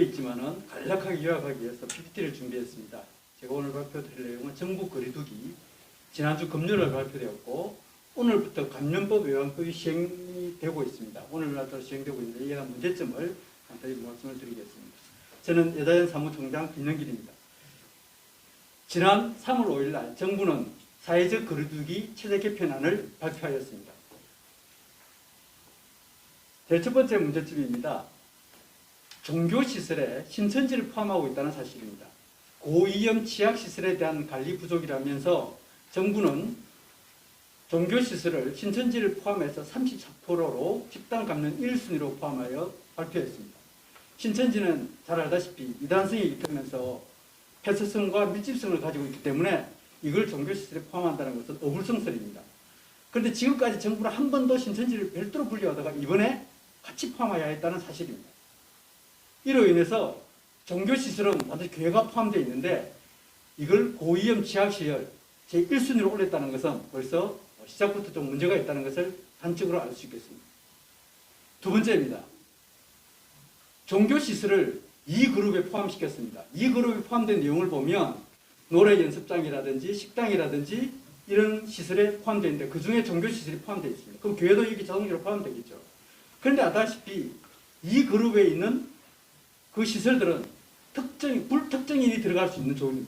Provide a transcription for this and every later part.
있지만은 간략하게 요약하기 위해서 PPT를 준비했습니다. 제가 오늘 발표드릴 내용은 정부 거리두기 지난주 금요일 발표되었고 오늘부터 감염법 외환법이 시행이 되고 있습니다. 오늘날도 시행되고 있는데 이에 대한 문제점을 간단히 말씀을 드리겠습니다. 저는 여다현 사무총장 김영길입니다. 지난 3월 5일 날 정부는 사회적 거리두기 체제 개편안을 발표하였습니다. 제일 첫 번째 문제점입니다. 종교시설에 신천지를 포함하고 있다는 사실입니다. 고위험 치약시설에 대한 관리 부족이라면서 정부는 종교시설을 신천지를 포함해서 34%로 집단 감염 1순위로 포함하여 발표했습니다. 신천지는 잘 알다시피 이단성이 있으면서 폐쇄성과 밀집성을 가지고 있기 때문에 이걸 종교시설에 포함한다는 것은 어불성설입니다. 그런데 지금까지 정부는 한 번도 신천지를 별도로 분류하다가 이번에 같이 포함해야 했다는 사실입니다. 이로 인해서 종교시설은 완전히 교회가 포함되어 있는데 이걸 고위험 취약시설 제1순위로 올렸다는 것은 벌써 시작부터 좀 문제가 있다는 것을 단적으로 알 수 있겠습니다. 두 번째입니다. 종교시설을 이 그룹에 포함시켰습니다. 이 그룹에 포함된 내용을 보면 노래 연습장이라든지 식당이라든지 이런 시설에 포함되어 있는데 그 중에 종교시설이 포함되어 있습니다. 그럼 교회도 여기 자동적으로 포함되겠죠. 그런데 아다시피 이 그룹에 있는 그 시설들은 특정, 불특정인이 들어갈 수 있는 좋은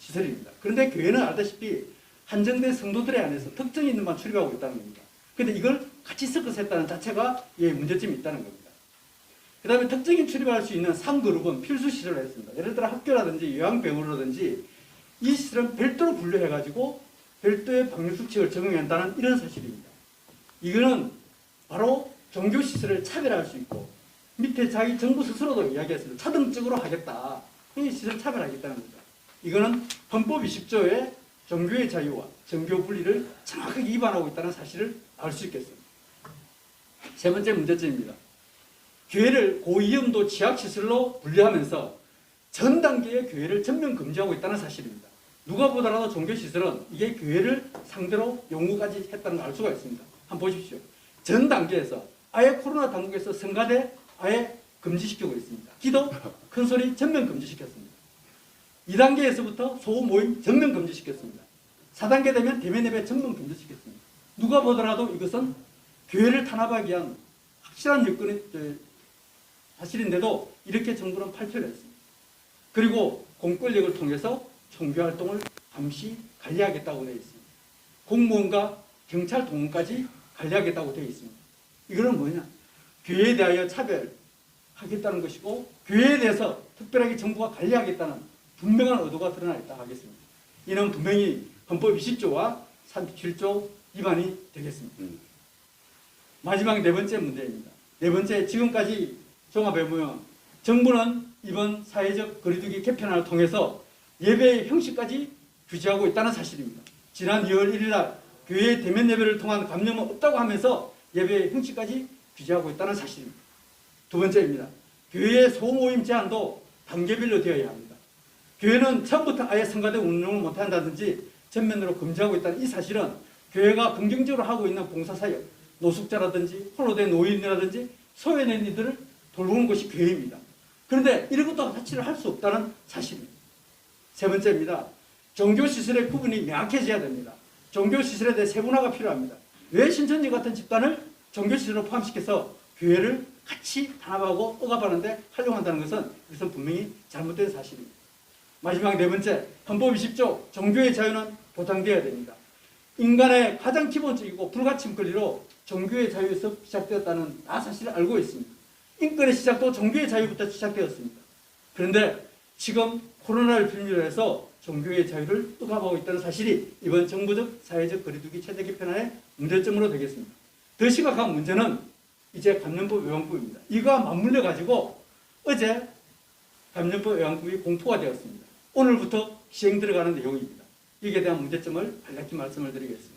시설입니다. 그런데 교회는 알다시피 한정된 성도들에 안에서 특정인들만 출입하고 있다는 겁니다. 그런데 이걸 같이 섞어서 했다는 자체가 예, 문제점이 있다는 겁니다. 그 다음에 특정인 출입할 수 있는 3그룹은 필수 시설을 했습니다. 예를 들어 학교라든지 요양병원이라든지 이 시설은 별도로 분류해가지고 별도의 방역수칙을 적용한다는 이런 사실입니다. 이거는 바로 종교시설을 차별할 수 있고 밑에 자기 정부 스스로도 이야기했습니다. 차등적으로 하겠다. 이 시설 차별하겠다는 겁니다. 이거는 헌법 20조의 종교의 자유와 정교 분리를 정확하게 위반하고 있다는 사실을 알 수 있겠습니다. 세 번째 문제점입니다. 교회를 고위험도 지하시설로 분류하면서 전 단계의 교회를 전면 금지하고 있다는 사실입니다. 누가 보더라도 종교시설은 이게 교회를 상대로 용어까지 했다는 걸 알 수가 있습니다. 한번 보십시오. 전 단계에서 아예 코로나 당국에서 성가대 아예 금지시키고 있습니다. 기도, 큰 소리 전면 금지시켰습니다. 2단계에서부터 소모임 전면 금지시켰습니다. 4단계 되면 대면 예배 전면 금지시켰습니다. 누가 보더라도 이것은 교회를 탄압하기 위한 확실한 여건이 사실인데도 이렇게 정부는 발표를 했습니다. 그리고 공권력을 통해서 종교 활동을 잠시 관리하겠다고 되어 있습니다. 공무원과 경찰 동원까지 관리하겠다고 되어 있습니다. 이거는 뭐냐? 교회에 대하여 차별하겠다는 것이고 교회에 대해서 특별하게 정부가 관리하겠다는 분명한 의도가 드러나 있다 하겠습니다. 이는 분명히 헌법 20조와 37조 위반이 되겠습니다. 마지막 네 번째 문제입니다. 네 번째 지금까지 종합해보면 정부는 이번 사회적 거리두기 개편안을 통해서 예배의 형식까지 규제하고 있다는 사실입니다. 지난 2월 1일 날 교회 대면 예배를 통한 감염은 없다고 하면서 예배의 형식까지 규제하고 있다는 사실입니다. 두 번째입니다. 교회의 소모임 제한도 단계별로 되어야 합니다. 교회는 처음부터 아예 성가대 운영을 못한다든지 전면으로 금지하고 있다는 이 사실은 교회가 긍정적으로 하고 있는 봉사사역, 노숙자라든지 홀로 된 노인이라든지 소외된 이들을 돌보는 것이 교회입니다. 그런데 이런 것도 자치를 할 수 없다는 사실입니다. 세 번째입니다. 종교시설의 구분이 명확해져야 됩니다. 종교시설에 대해 세분화가 필요합니다. 왜 신천지 같은 집단을 종교시설로 포함시켜서 교회를 같이 탄압하고 억압하는데 활용한다는 것은 이것은 분명히 잘못된 사실입니다. 마지막 네 번째, 헌법 20조 종교의 자유는 보장되어야 됩니다. 인간의 가장 기본적이고 불가침 권리로 종교의 자유에서 시작되었다는 다 사실을 알고 있습니다. 인권의 시작도 종교의 자유부터 시작되었습니다. 그런데 지금 코로나를 빌미로 해서 종교의 자유를 억압하고 있다는 사실이 이번 정부적 사회적 거리두기 체제 개편안의 문제점으로 되겠습니다. 더 심각한 문제는 이제 감염법 외환법입니다. 이거와 맞물려 가지고 어제 감염법 외환법이 공포가 되었습니다. 오늘부터 시행 들어가는 내용입니다. 이에 대한 문제점을 간략히 말씀을 드리겠습니다.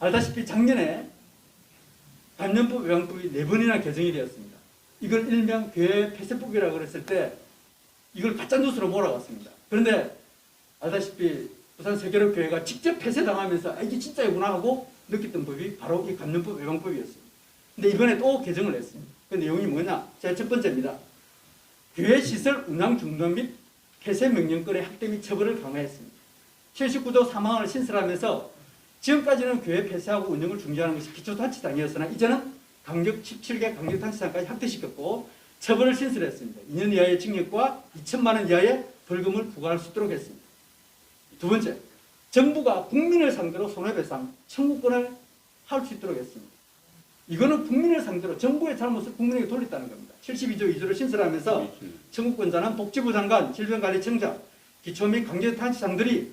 알다시피 작년에 감염법 외환법이 네 번이나 개정이 되었습니다. 이걸 일명 교회 폐쇄법이라고 그랬을 때 이걸 가짜뉴스로 몰아갔습니다. 그런데 알다시피 부산 세계로 교회가 직접 폐쇄당하면서 아, 이게 진짜이구나 하고 느꼈던 법이 바로 이 감염법 외방법이었습니다. 근데 이번에 또 개정을 했습니다. 그 내용이 뭐냐? 제첫 번째입니다. 교회 시설 운항 중단 및 폐쇄 명령권의 확대 및 처벌을 강화했습니다. 79조 3항을 신설하면서 지금까지는 교회 폐쇄하고 운영을 중지하는 것이 기초단체장이었으나 이제는 강력 17개 강력단체장까지 확대시켰고 처벌을 신설했습니다. 2년 이하의 징역과 2천만 원 이하의 벌금을 부과할 수 있도록 했습니다. 두 번째, 정부가 국민을 상대로 손해배상 청구권을 할 수 있도록 했습니다. 이거는 국민을 상대로 정부의 잘못을 국민에게 돌렸다는 겁니다. 72조 2조를 신설하면서 청구권자는 복지부 장관, 질병관리청장, 기초 및 강제단체장들이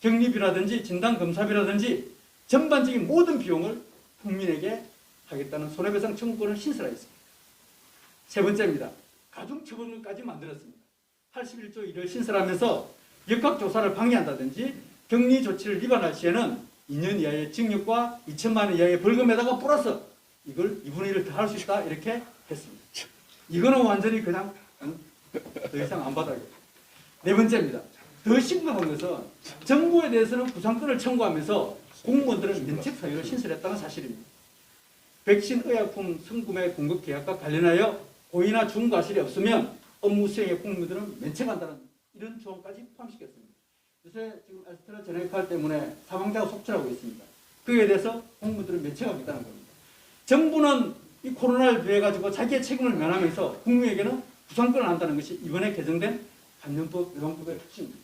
격리비라든지 진단검사비라든지 전반적인 모든 비용을 국민에게 하겠다는 손해배상 청구권을 신설하였습니다. 세 번째입니다. 가중처벌까지 만들었습니다. 81조 1을 신설하면서 역학조사를 방해한다든지 격리 조치를 위반할 시에는 2년 이하의 징역과 2천만 원 이하의 벌금에다가 플러스 이걸 2분의 1을 더 할 수 있다 이렇게 했습니다. 이거는 완전히 그냥 응? 더 이상 안 받아요. 네 번째입니다. 더 심각한 것은 정부에 대해서는 부상권을 청구하면서 공무원들은 면책 사유를 신설했다는 사실입니다. 백신 의약품 성구매 공급 계약과 관련하여 고의나 중과실이 없으면 업무 수행의 공무원들은 면책한다는 이런 조항까지 포함시켰습니다. 요새 지금 아스트라제네카 때문에 사망자가 속출하고 있습니다. 그에 대해서 공무원들은 면책하겠다는 겁니다. 정부는 이 코로나를 비해 가지고 자기의 책임을 면하면서 국민에게는 부상권을 한다는 것이 이번에 개정된 감염법 예방법의 핵심입니다.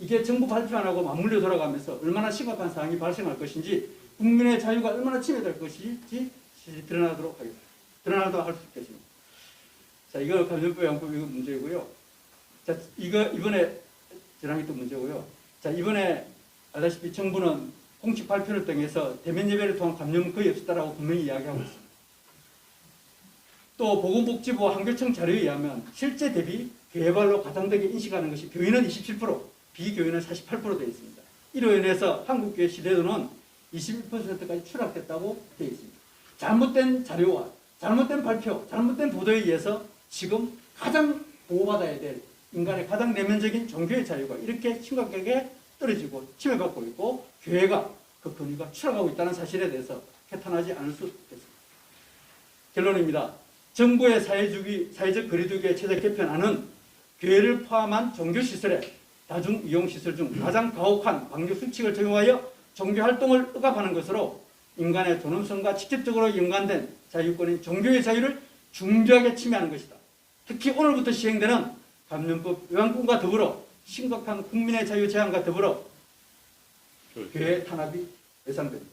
이게 정부 발표 안 하고 맞물려 돌아가면서 얼마나 심각한 사항이 발생할 것인지 국민의 자유가 얼마나 침해될 것인지 드러나도록 하겠습니다. 드러나도록 할 수 있겠습니다. 자, 이거 감염법 예방법 이거 문제고요. 자, 이거 이번에 저랑이 또 문제고요. 자, 이번에 알다시피 정부는 공식 발표를 통해서 대면 예배를 통한 감염은 거의 없었다라고 분명히 이야기하고 있습니다. 또 보건복지부 한교청 자료에 의하면 실제 대비 교회발로 가장되게 인식하는 것이 교인은 27%, 비교인은 48% 되어 있습니다. 이로 인해서 한국교회 시대도는 21%까지 추락했다고 되어 있습니다. 잘못된 자료와 잘못된 발표, 잘못된 보도에 의해서 지금 가장 보호받아야 될 인간의 가장 내면적인 종교의 자유가 이렇게 심각하게 떨어지고 침해받고 있고 교회가 그 권위가 추락하고 있다는 사실에 대해서 해탄하지 않을 수 없겠습니다. 결론입니다. 정부의 사회주기, 사회적 거리두기의 최대 개편안은 교회를 포함한 종교시설의 다중이용시설 중 가장 가혹한 방역 수칙을 적용하여 종교활동을 억압하는 것으로 인간의 존엄성과 직접적으로 연관된 자유권인 종교의 자유를 중대하게 침해하는 것이다. 특히 오늘부터 시행되는 감염법 요양권과 더불어 심각한 국민의 자유 제한과 더불어 교회 탄압이 예상됩니다.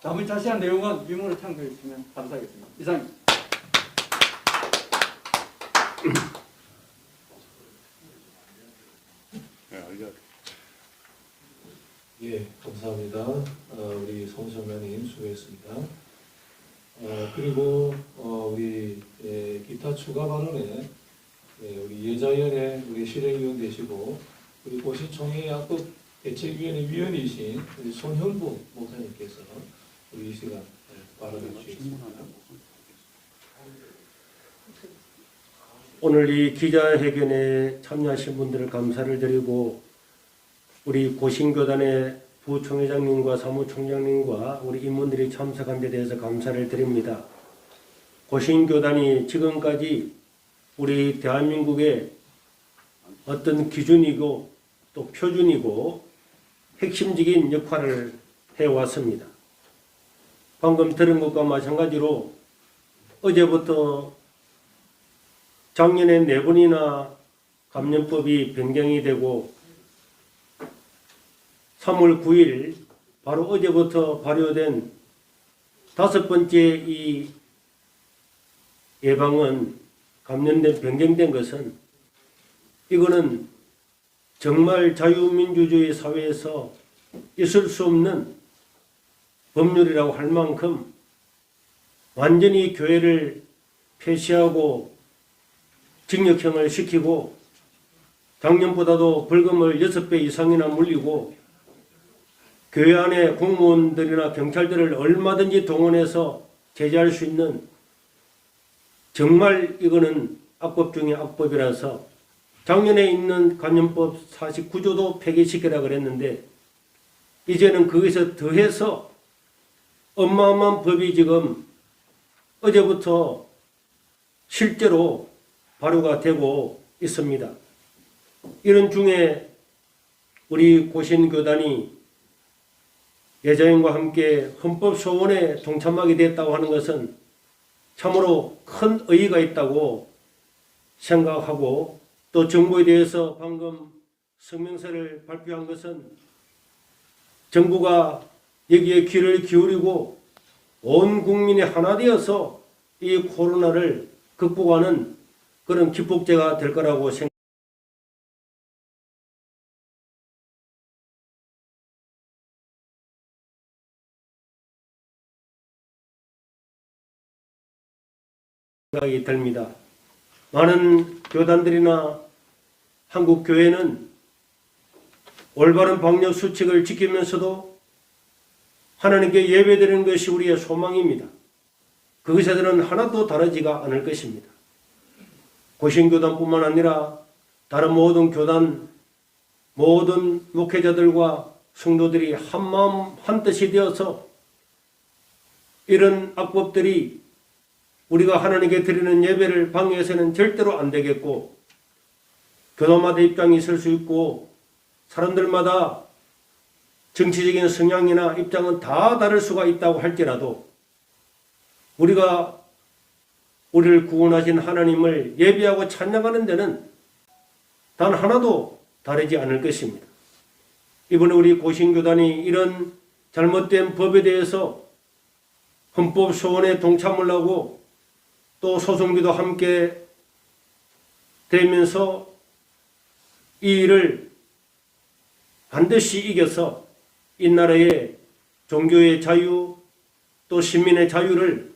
다음에 자세한 내용은 유문을 참고해 주시면 감사하겠습니다. 이상입니다. 네. 예, 감사합니다. 어, 우리 송선배님 수고했습니다. 어, 그리고 어, 우리 예, 기타 추가 발언에 예, 우리 예자연의 우리 실행위원 되시고 우리 고시총회 약국 대책위원회 위원이신 우리 손현부 목사님께서 우리 이 시간 예, 발언해 주시겠습니다. 오늘 이 기자회견에 참여하신 분들을 감사를 드리고 우리 고신교단의 부총회장님과 사무총장님과 우리 임원들이 참석한 데 대해서 감사를 드립니다. 고신교단이 지금까지 우리 대한민국의 어떤 기준이고 또 표준이고 핵심적인 역할을 해왔습니다. 방금 들은 것과 마찬가지로 어제부터 작년에 네 번이나 감염법이 변경이 되고 3월 9일 바로 어제부터 발효된 다섯 번째 이 예방은 감염된 변경된 것은 이거는 정말 자유민주주의 사회에서 있을 수 없는 법률이라고 할 만큼 완전히 교회를 폐쇄하고 징역형을 시키고 작년보다도 벌금을 6배 이상이나 물리고 교회 안에 공무원들이나 경찰들을 얼마든지 동원해서 제재할 수 있는 정말 이거는 악법 중에 악법이라서 작년에 있는 간염법 49조도 폐기시키라 그랬는데 이제는 거기서 더해서 어마어마한 법이 지금 어제부터 실제로 발효가 되고 있습니다. 이런 중에 우리 고신교단이 예자인과 함께 헌법 소원에 동참하게 됐다고 하는 것은 참으로 큰 의의가 있다고 생각하고 또 정부에 대해서 방금 성명서를 발표한 것은 정부가 여기에 귀를 기울이고 온 국민이 하나 되어서 이 코로나를 극복하는 그런 기폭제가 될 거라고 생각합니다. 생각이 듭니다. 많은 교단들이나 한국 교회는 올바른 방역 수칙을 지키면서도 하나님께 예배드리는 것이 우리의 소망입니다. 그것에들은 하나도 다르지가 않을 것입니다. 고신교단뿐만 아니라 다른 모든 교단, 모든 목회자들과 성도들이 한마음 한뜻이 되어서 이런 악법들이 우리가 하나님께 드리는 예배를 방해해서는 절대로 안 되겠고 교단마다 입장이 있을 수 있고 사람들마다 정치적인 성향이나 입장은 다 다를 수가 있다고 할지라도 우리가 우리를 구원하신 하나님을 예배하고 찬양하는 데는 단 하나도 다르지 않을 것입니다. 이번에 우리 고신교단이 이런 잘못된 법에 대해서 헌법 소원에 동참을 하고 또 소송비도 함께 되면서 이 일을 반드시 이겨서 이 나라의 종교의 자유 또 시민의 자유를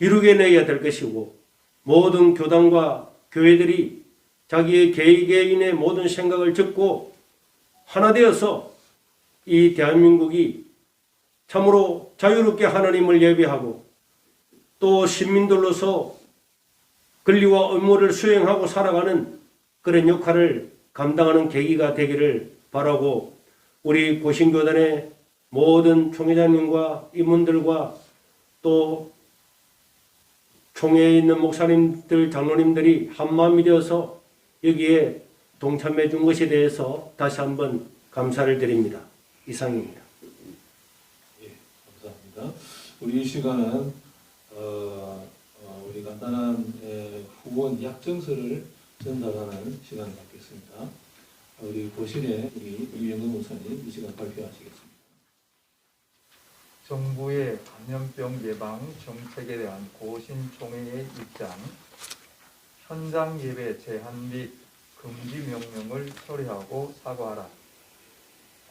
이루게 내야 될 것이고 모든 교단과 교회들이 자기의 개개인의 모든 생각을 접고 하나 되어서 이 대한민국이 참으로 자유롭게 하나님을 예배하고 또 시민들로서 권리와 의무를 수행하고 살아가는 그런 역할을 감당하는 계기가 되기를 바라고 우리 고신교단의 모든 총회장님과 임원들과 또 총회에 있는 목사님들, 장로님들이 한마음이 되어서 여기에 동참해 준 것에 대해서 다시 한번 감사를 드립니다. 이상입니다. 예, 감사합니다. 우리 이 시간은 어, 어, 우리 간단한 에, 후원 약정서를 전달하는 시간을 갖겠습니다. 우리 고신의 우리 유영근 목사님 이 시간 발표하시겠습니다. 정부의 감염병 예방 정책에 대한 고신총회의 입장, 현장 예배 제한 및 금지 명령을 처리하고 사과하라.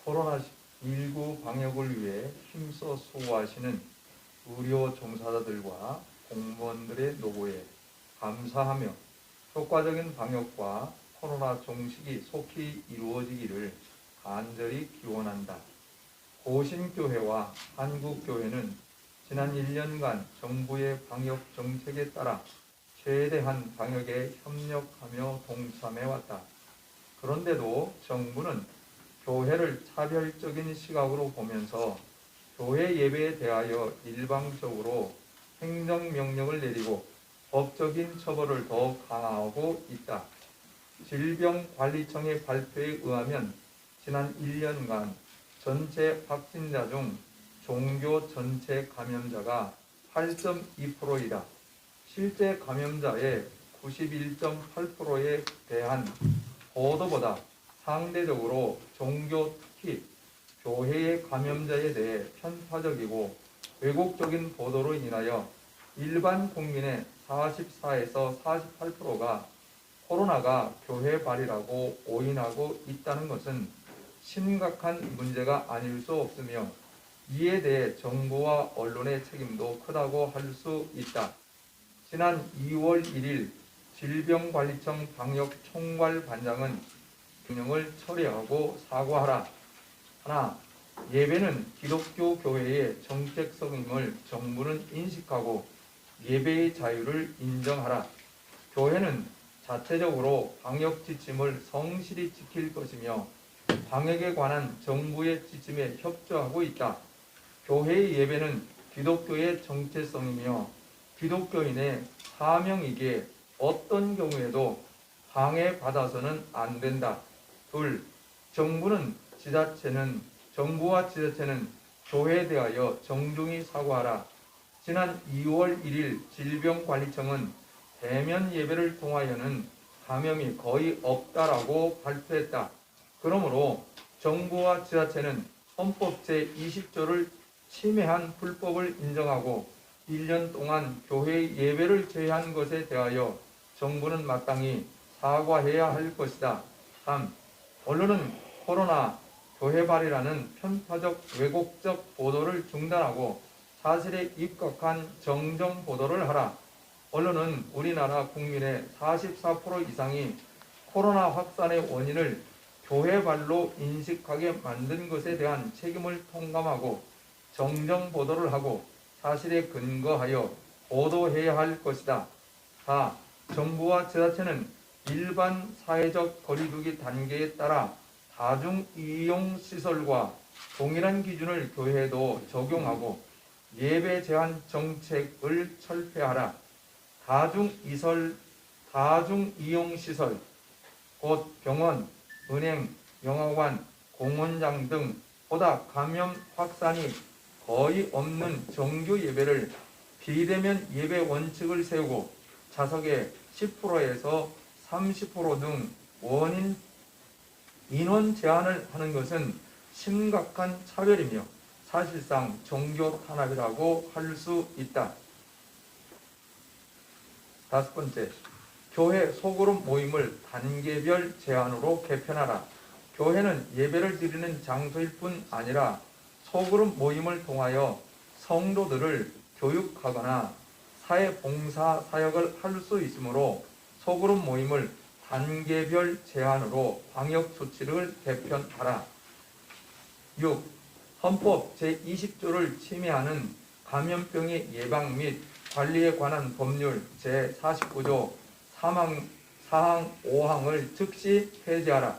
코로나19 방역을 위해 힘써 수고하시는 의료 종사자들과 공무원들의 노고에 감사하며 효과적인 방역과 코로나 종식이 속히 이루어지기를 간절히 기원한다. 고신교회와 한국교회는 지난 1년간 정부의 방역 정책에 따라 최대한 방역에 협력하며 동참해왔다. 그런데도 정부는 교회를 차별적인 시각으로 보면서 교회 예배에 대하여 일방적으로 행정명령을 내리고 법적인 처벌을 더 강화하고 있다. 질병관리청의 발표에 의하면 지난 1년간 전체 확진자 중 종교 전체 감염자가 8.2%이다. 실제 감염자의 91.8%에 대한 보도보다 상대적으로 종교 특히 교회의 감염자에 대해 편파적이고 왜곡적인 보도로 인하여 일반 국민의 44에서 48%가 코로나가 교회 발이라고 오인하고 있다는 것은 심각한 문제가 아닐 수 없으며 이에 대해 정부와 언론의 책임도 크다고 할 수 있다. 지난 2월 1일 질병관리청 방역총괄반장은 명령을 처리하고 사과하라. 하나, 예배는 기독교 교회의 정책성임을 정부는 인식하고 예배의 자유를 인정하라. 교회는 자체적으로 방역 지침을 성실히 지킬 것이며 방역에 관한 정부의 지침에 협조하고 있다. 교회의 예배는 기독교의 정체성이며 기독교인의 사명이기에 어떤 경우에도 방해받아서는 안 된다. 둘, 정부는 지자체는 정부와 지자체는 교회에 대하여 정중히 사과하라. 지난 2월 1일 질병관리청은 대면 예배를 통하여는 감염이 거의 없다라고 발표했다. 그러므로 정부와 지자체는 헌법 제20조를 침해한 불법을 인정하고 1년 동안 교회 예배를 제외한 것에 대하여 정부는 마땅히 사과해야 할 것이다. 3. 언론은 코로나 교회발이라는 편파적 왜곡적 보도를 중단하고 사실에 입각한 정정 보도를 하라. 언론은 우리나라 국민의 44% 이상이 코로나 확산의 원인을 교회발로 인식하게 만든 것에 대한 책임을 통감하고 정정 보도를 하고 사실에 근거하여 보도해야 할 것이다. 4. 정부와 지자체는 일반 사회적 거리두기 단계에 따라 다중 이용 시설과 동일한 기준을 교회에도 적용하고 예배 제한 정책을 철폐하라. 다중 이설 다중 이용 시설 곧 병원, 은행, 영화관, 공원장 등 보다 감염 확산이 거의 없는 정규 예배를 비대면 예배 원칙을 세우고 좌석의 10%에서 30%등 원인 인원 제한을 하는 것은 심각한 차별이며 사실상 종교 탄압이라고 할 수 있다. 다섯 번째, 교회 소그룹 모임을 단계별 제한으로 개편하라. 교회는 예배를 드리는 장소일 뿐 아니라 소그룹 모임을 통하여 성도들을 교육하거나 사회 봉사 사역을 할 수 있으므로 소그룹 모임을 단계별 제한으로 방역 조치를 개편하라. 6. 헌법 제20조를 침해하는 감염병의 예방 및 관리에 관한 법률 제49조 사망, 사항 5항을 즉시 폐지하라.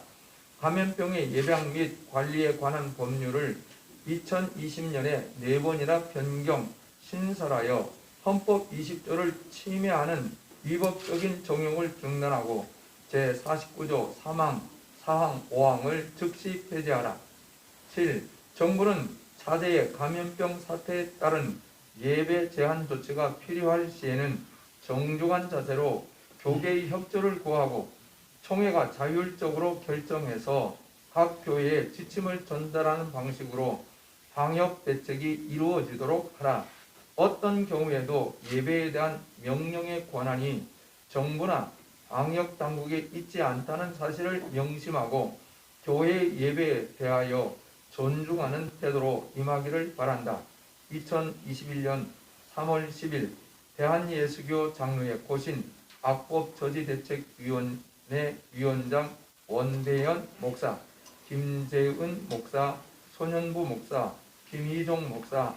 감염병의 예방 및 관리에 관한 법률을 2020년에 네 번이나 변경, 신설하여 헌법 20조를 침해하는 위법적인 정용을 중단하고 제49조 3항, 4항, 5항을 즉시 폐지하라. 7. 정부는 차제의 감염병 사태에 따른 예배 제한 조치가 필요할 시에는 정중한 자세로 교계의 협조를 구하고 총회가 자율적으로 결정해서 각 교회에 지침을 전달하는 방식으로 방역 대책이 이루어지도록 하라. 어떤 경우에도 예배에 대한 명령의 권한이 정부나 방역 당국에 있지 않다는 사실을 명심하고 교회 예배에 대하여 존중하는 태도로 임하기를 바란다. 2021년 3월 10일 대한예수교 장로회 고신 악법저지대책위원회 위원장 원대현 목사, 김재은 목사, 소년부 목사, 김희종 목사,